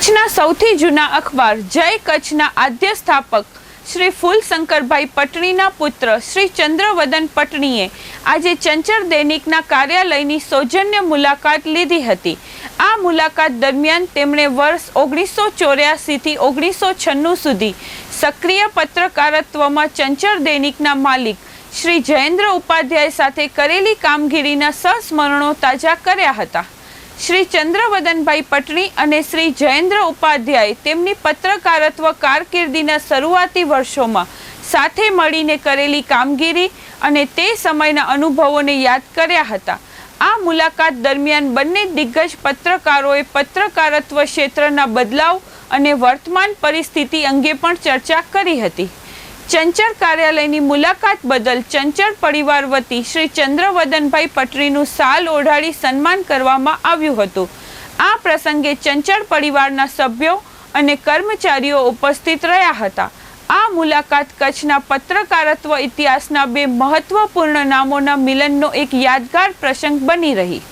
કચ્છના સૌથી જૂના અખબાર, જય કચ્છના આદ્ય સ્થાપક શ્રી ફૂલશંકરભાઈ પટણીના પુત્ર શ્રી ચંદ્રવદન પટણીએ આજે ચંચળ દૈનિકના કાર્યાલયની સૌજન્ય મુલાકાત લીધી હતી. આ મુલાકાત દરમિયાન તેમણે વર્ષ ઓગણીસો ચોર્યાસીથી ઓગણીસો છન્નું સુધી સક્રિય પત્રકારત્વમાં ચંચળ દૈનિકના માલિક શ્રી જયેન્દ્ર ઉપાધ્યાય સાથે કરેલી કામગીરીના સંસ્મરણો તાજા કર્યા હતા. શ્રી ચંદ્રવદનભાઈ પટણી અને શ્રી જયેન્દ્ર ઉપાધ્યાય તેમની પત્રકારત્વ કારકિર્દીના શરૂઆતી વર્ષોમાં સાથે મળીને કરેલી કામગીરી અને તે સમયના અનુભવોને યાદ કર્યા હતા. આ મુલાકાત દરમિયાન બંને દિગ્ગજ પત્રકારોએ પત્રકારત્વ ક્ષેત્રના બદલાવ અને વર્તમાન પરિસ્થિતિ અંગે પણ ચર્ચા કરી હતી. ચંચળ કાર્યાલયની મુલાકાત બદલ ચંચળ પરિવાર વતી શ્રી ચંદ્રવદનભાઈ પટરીનું સાલ ઓઢાડી સન્માન કરવામાં આવ્યું હતું. આ પ્રસંગે ચંચળ પરિવારના સભ્યો અને કર્મચારીઓ ઉપસ્થિત રહ્યા હતા. આ મુલાકાત કચ્છના પત્રકારત્વ ઇતિહાસના બે મહત્વપૂર્ણ નામોના મિલનનો એક યાદગાર પ્રસંગ બની રહી.